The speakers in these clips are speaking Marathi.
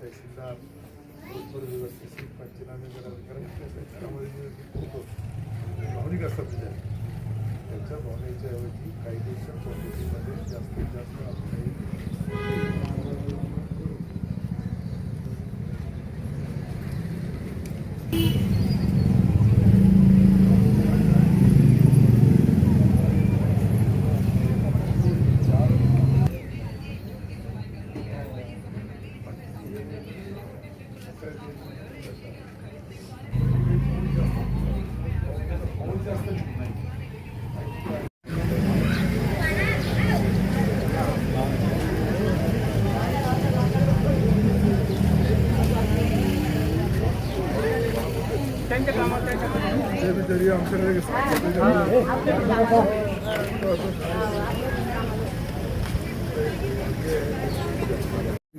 तहसीलदार बरोबर व्यवस्थित पंचनामे करावे कारण कसं आहे, जे होतो भावनिक असतात त्या त्यांच्या भावनेच्या ऐवजी कायदेशीर पद्धतीमध्ये जास्तीत जास्त आपण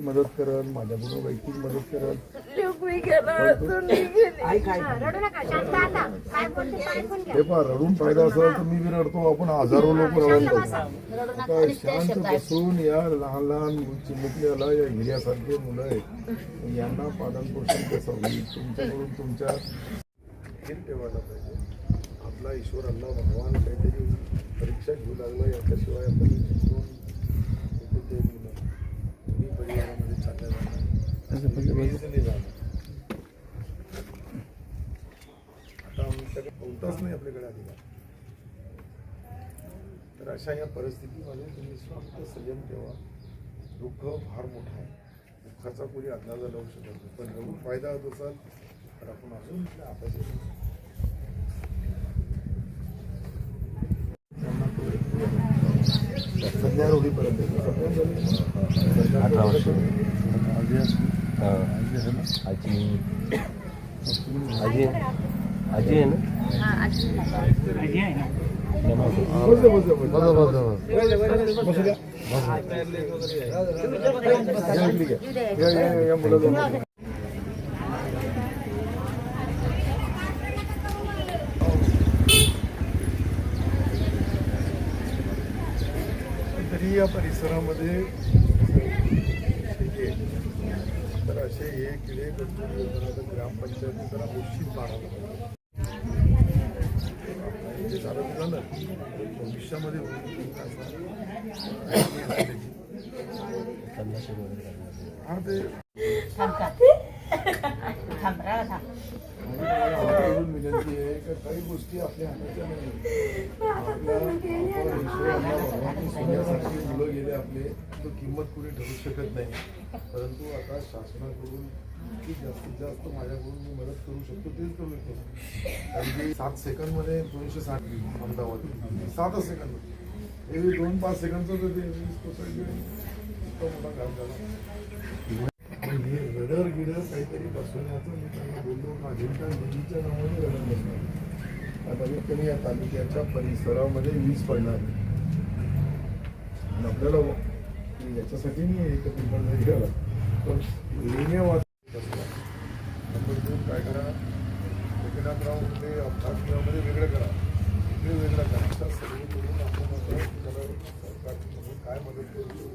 मदत करल माझ्याकडून वैयक्तिक मदत करल. रडू नका शांत आता काय बोलते काय ऐकून घ्या हे पहा रडून फायदा असेल तर मी बी रडतो आपण हजारो लोक रडायला रडू नका आता शांत बसून या लहान लहान चिमुकल्याला या हिऱ्यासारखे मुलं आहेत. यांना पालन पोषण कसं होईल? तुमच्याकडून तुमच्या स्थिर ठेवायला पाहिजे. आपला ईश्वर अल्ला भगवान काहीतरी परीक्षा घेऊ लागला याच्याशिवाय आपण ते मी परिवारामध्ये चालल्या जाणार. आता आमच्याकडे कोणताच नाही आपल्याकडे अधिकार. तर अशा या परिस्थितीमध्ये तुम्ही शांत संयम ठेवा. दुःख फार मोठं आहे. दुःखाचा कोणी अंदाजा लावू शकत नाही. पण रडून फायदा होत असाल तर आपण अजून आता सध्या होईपर्यंत अठरा वर्ष. आजी असली. हा. आजी आहे ना? आजी. आजी आजी आहे ना? बस बस बस द्या. या परिसरामध्ये. तर असे हे किडे कंट्रोल योजना तर ग्रामपंचायत जरा निश्चित मारावं जे झालं ते झालं भविष्यामध्ये हा ते विनंती आहे का काही गोष्टी आपल्या हाताच्या नाही आपल्या आपण ईश्वराला भगवान सोन्यासारखे मुलं गेले आपले तो किंमत कुणी ठरू शकत नाही परंतु आता शासनाकडून की जास्तीत जास्त माझ्याकडून मी मदत करू शकतो तेच करू शकतो कारण की सात सेकंदमध्ये दोनशे साठ अहमदाबाद सातच सेकंद हे दोन पाच सेकंडचं तर ते वीस कोसायचे इतका मोठा काम झाला हे रडर गिडर काहीतरी बसवण्याचं मी त्यांना बोललो अजिंठा देवीच्या नावाने रडर बसणार आता कमी या तालुक्याच्या परिसरामध्ये वीज पडणार नाही. आपल्याला व- याच्यासाठी मी एक पिंपळ नाही गेला पण लेण्या वाच बसला नंबर दोन काय करा एकनाथराव ते अपघातमध्ये वेगळं करा इकडे वेगळं करा अशा सर्व करून आपण आता त्याला काय मदत करू